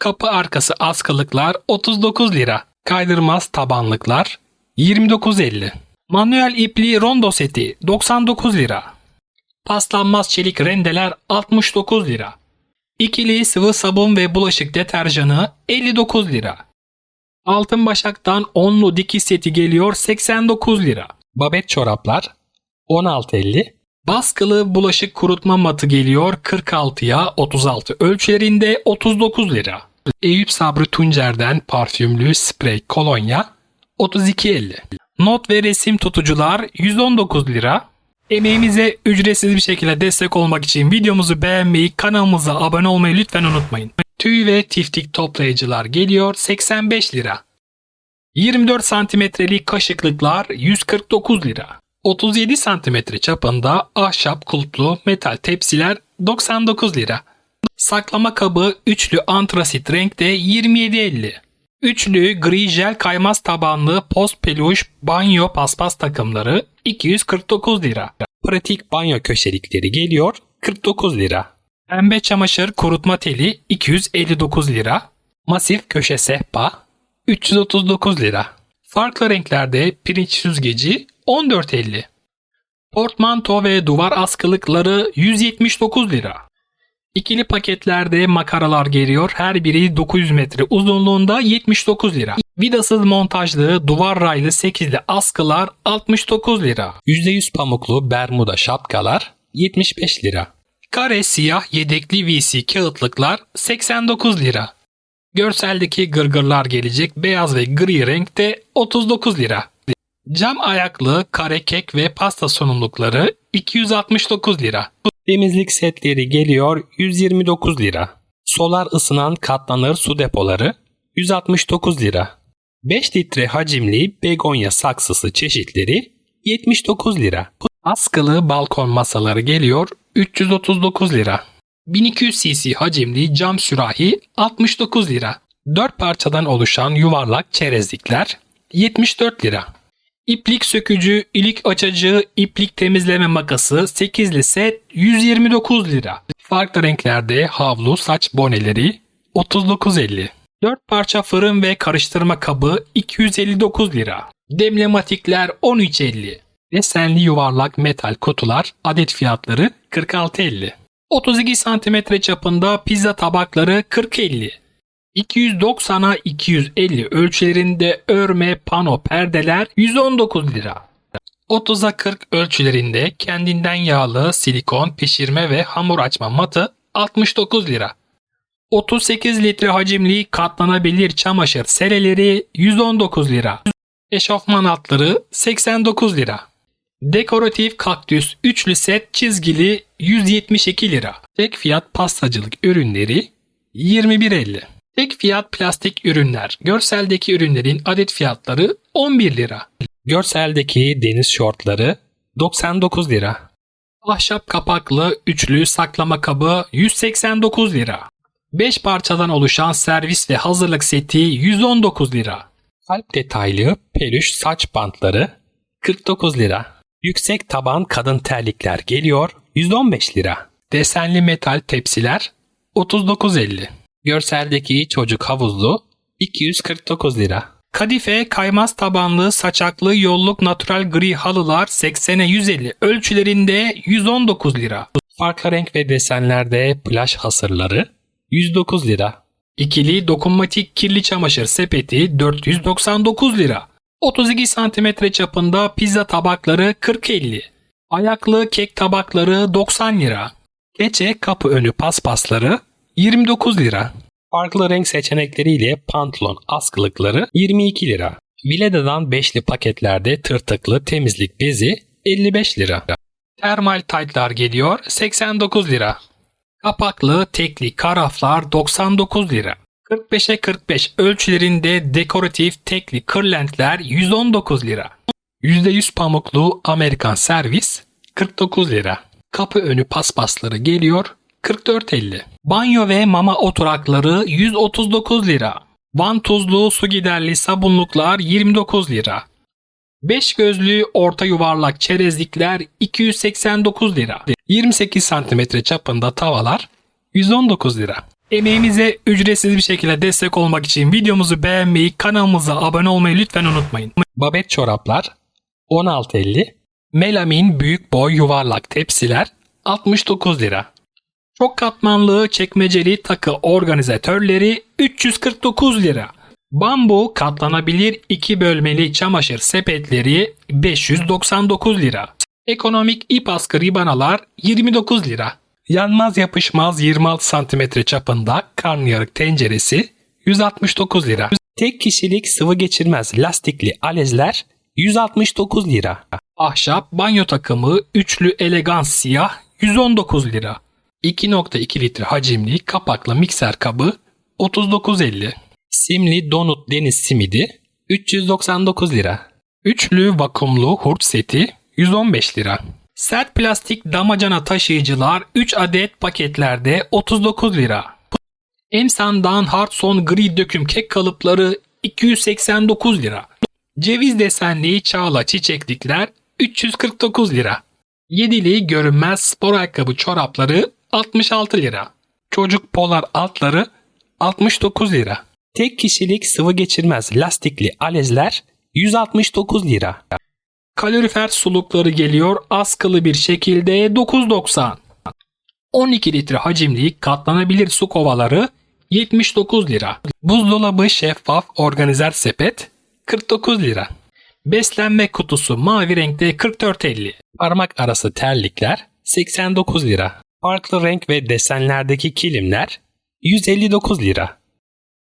Kapı arkası askılıklar 39 lira. Kaydırmaz tabanlıklar 29.50. Manuel ipli rondo seti 99 lira. Paslanmaz çelik rendeler 69 lira. İkili sıvı sabun ve bulaşık deterjanı 59 lira. Altın başaktan onlu dikiş seti geliyor 89 lira. Babet çoraplar 16.50. Baskılı bulaşık kurutma matı geliyor 46'ya 36 ölçülerinde 39 lira. Eyüp Sabri Tuncer'den parfümlü sprey kolonya 32.50. Not ve resim tutucular 119 lira. Emeğimize ücretsiz bir şekilde destek olmak için videomuzu beğenmeyi, kanalımıza abone olmayı lütfen unutmayın. Tüy ve tiftik toplayıcılar geliyor 85 lira. 24 santimetrelik kaşıklıklar 149 lira. 37 santimetre çapında ahşap kulplu metal tepsiler 99 lira. Saklama kabı üçlü antrasit renkte 27.50. Üçlü gri jel kaymaz tabanlı post peluş banyo paspas takımları 249 lira. Pratik banyo köşelikleri geliyor 49 lira. Pembe çamaşır kurutma teli 259 lira. Masif köşe sehpa 339 lira. Farklı renklerde pirinç süzgeci 14.50. Portmanto ve duvar askılıkları 179 lira. İkili paketlerde makaralar geliyor. Her biri 900 metre uzunluğunda 79 lira. Vidasız montajlı duvar raylı 8'li askılar 69 lira. %100 pamuklu bermuda şapkalar 75 lira. Kare siyah yedekli VC kağıtlıklar 89 lira. Görseldeki gırgırlar gelecek beyaz ve gri renkte 39 lira. Cam ayaklı kare kek ve pasta sunumlukları 269 lira. Temizlik setleri geliyor 129 lira. Solar ısınan katlanır su depoları 169 lira. 5 litre hacimli begonya saksısı çeşitleri 79 lira. Askılı balkon masaları geliyor 339 lira. 1200 cc hacimli cam sürahi 69 lira. 4 parçadan oluşan yuvarlak çerezlikler 74 lira. İplik sökücü, ilik açıcı, iplik temizleme makası 8'li set 129 lira. Farklı renklerde havlu, saç boneleri 39.50. 4 parça fırın ve karıştırma kabı 259 lira. Demlematikler 13.50. Desenli yuvarlak metal kutular adet fiyatları 46.50. 32 cm çapında pizza tabakları 40.50. 290'a 250 ölçülerinde örme pano perdeler 119 lira. 30'a 40 ölçülerinde kendinden yağlı silikon pişirme ve hamur açma matı 69 lira. 38 litre hacimli katlanabilir çamaşır sereleri 119 lira. Eşofman altları 89 lira. Dekoratif kaktüs üçlü set çizgili 172 lira. Tek fiyat pastacılık ürünleri 21.50. Tek fiyat plastik ürünler. Görseldeki ürünlerin adet fiyatları 11 lira. Görseldeki deniz şortları 99 lira. Ahşap kapaklı üçlü saklama kabı 189 lira. 5 parçadan oluşan servis ve hazırlık seti 119 lira. Kalp detaylı peluş saç bantları 49 lira. Yüksek taban kadın terlikler geliyor 115 lira. Desenli metal tepsiler 39.50. Görseldeki çocuk havuzlu 249 lira. Kadife kaymaz tabanlı saçaklı yolluk natural gri halılar 80'e 150 ölçülerinde 119 lira. Farklı renk ve desenlerde plaj hasırları 109 lira. İkili dokunmatik kirli çamaşır sepeti 499 lira. 32 cm çapında pizza tabakları 40-50. Ayaklı kek tabakları 90 lira. Keçe kapı önü paspasları 29 lira. Farklı renk seçenekleriyle pantolon askılıkları 22 lira. Vileda'dan beşli paketlerde tırtıklı temizlik bezi 55 lira. Termal taytlar geliyor 89 lira. Kapaklı tekli karaflar 99 lira. 45'e 45 ölçülerinde dekoratif tekli kırlentler 119 lira. %100 pamuklu Amerikan servis 49 lira. Kapı önü paspasları geliyor 44.50. Banyo ve mama oturakları 139 lira. Van tuzlu su giderli sabunluklar 29 lira. 5 gözlü orta yuvarlak çerezlikler 289 lira. 28 cm çapında tavalar 119 lira. Emeğimize ücretsiz bir şekilde destek olmak için videomuzu beğenmeyi, kanalımıza abone olmayı lütfen unutmayın. Babet çoraplar 16.50 Melamin büyük boy yuvarlak tepsiler 69 lira. Çok katmanlı çekmeceli takı organizatörleri 349 lira. Bambu katlanabilir iki bölmeli çamaşır sepetleri 599 lira. Ekonomik ip askı ribanalar 29 lira. Yanmaz yapışmaz 26 cm çapında karnıyarık tenceresi 169 lira. Tek kişilik sıvı geçirmez lastikli alezler 169 lira. Ahşap banyo takımı üçlü elegans siyah 119 lira. 2.2 litre hacimli kapaklı mikser kabı 39.50. Simli donut deniz simidi 399 lira. Üçlü vakumlu hurç seti 115 lira. Sert plastik damacana taşıyıcılar 3 adet paketlerde 39 lira. Emsan'dan Hartson gri döküm kek kalıpları 289 lira. Ceviz desenli çağla çiçeklikler 349 lira. Yedili görünmez spor ayakkabı çorapları 66 lira. Çocuk polar altları 69 lira. Tek kişilik sıvı geçirmez lastikli alezler 169 lira. Kalorifer sulukları geliyor askılı bir şekilde 9.90. 12 litre hacimli katlanabilir su kovaları 79 lira. Buzdolabı şeffaf organizer sepet 49 lira. Beslenme kutusu mavi renkte 44.50. Parmak arası terlikler 89 lira. Farklı renk ve desenlerdeki kilimler 159 lira.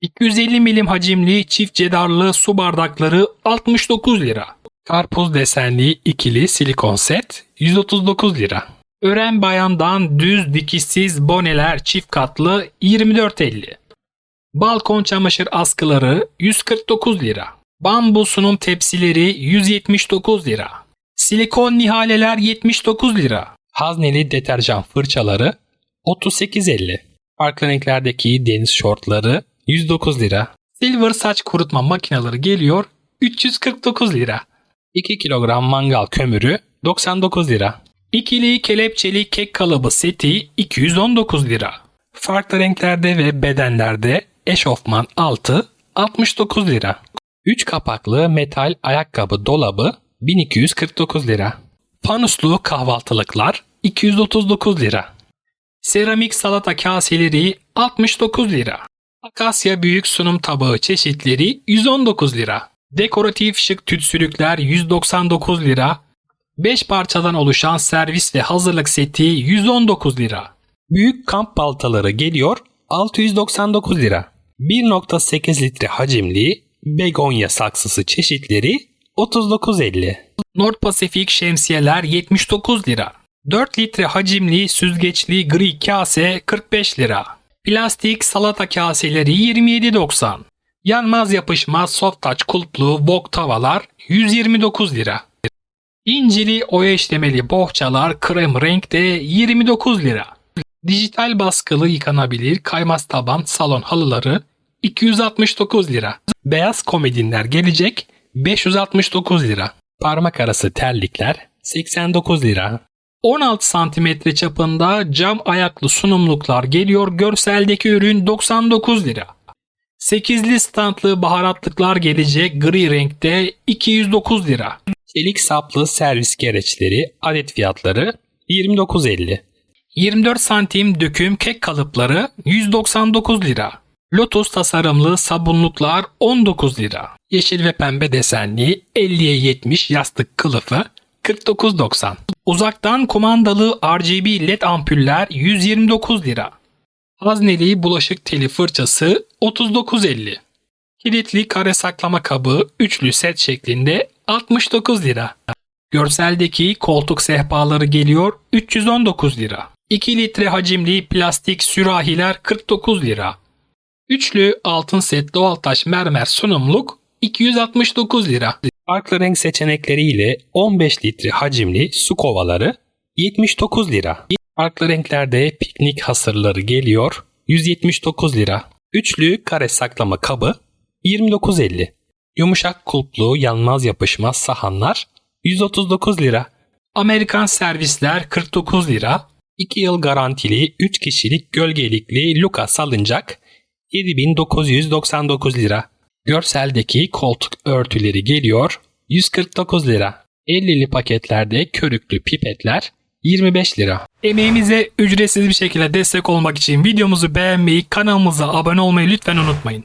250 milim hacimli çift cedarlı su bardakları 69 lira. Karpuz desenli ikili silikon set 139 lira. Ören bayandan düz dikişsiz boneler çift katlı 24.50. Balkon çamaşır askıları 149 lira. Bambu sunum tepsileri 179 lira. Silikon nihaleler 79 lira. Hazneli deterjan fırçaları 38.50. Farklı renklerdeki deniz şortları 109 lira. Silver saç kurutma makineleri geliyor 349 lira. 2 kilogram mangal kömürü 99 lira. İkili kelepçeli kek kalıbı seti 219 lira. Farklı renklerde ve bedenlerde eşofman altı 69 lira. 3 kapaklı metal ayakkabı dolabı 1249 lira. Panuslu kahvaltılıklar 239 lira. Seramik salata kaseleri 69 lira. Akasya büyük sunum tabağı çeşitleri 119 lira. Dekoratif şık tütsülükler 199 lira. 5 parçadan oluşan servis ve hazırlık seti 119 lira. Büyük kamp baltaları geliyor 699 lira. 1.8 litre hacimli begonya saksısı çeşitleri 39.50. North Pacific şemsiyeler 79 lira. 4 litre hacimli süzgeçli gri kase 45 lira. Plastik salata kaseleri 27.90. Yanmaz yapışmaz soft touch kulplu wok tavalar 129 lira. İncili oya işlemeli bohçalar krem renkte 29 lira. Dijital baskılı yıkanabilir kaymaz taban salon halıları 269 lira. Beyaz komedinler gelecek 569 lira. Parmak arası terlikler 89 lira. 16 santimetre çapında cam ayaklı sunumluklar geliyor. Görseldeki ürün 99 lira. 8'li standlı baharatlıklar gelecek gri renkte 209 lira. Çelik saplı servis gereçleri adet fiyatları 29.50. 24 santim döküm kek kalıpları 199 lira. Lotus tasarımlı sabunluklar 19 lira. Yeşil ve pembe desenli 50'ye 70 yastık kılıfı 49.90. Uzaktan kumandalı RGB LED ampuller 129 lira. Hazneli bulaşık teli fırçası 39.50. Kilitli kare saklama kabı üçlü set şeklinde 69 lira. Görseldeki koltuk sehpaları geliyor 319 lira. 2 litre hacimli plastik sürahiler 49 lira. Üçlü altın set doğal taş mermer sunumluk 269 lira. Farklı renk seçenekleriyle 15 litre hacimli su kovaları 79 lira. Farklı renklerde piknik hasırları geliyor 179 lira. Üçlü kare saklama kabı 29.50. Yumuşak kulplu yanmaz yapışmaz sahanlar 139 lira. Amerikan servisler 49 lira. 2 yıl garantili 3 kişilik gölgelikli Luka salıncak 7999 lira. Görseldeki koltuk örtüleri geliyor 149 lira. 50'li paketlerde körüklü pipetler 25 lira. Emeğimize ücretsiz bir şekilde destek olmak için videomuzu beğenmeyi, kanalımıza abone olmayı lütfen unutmayın.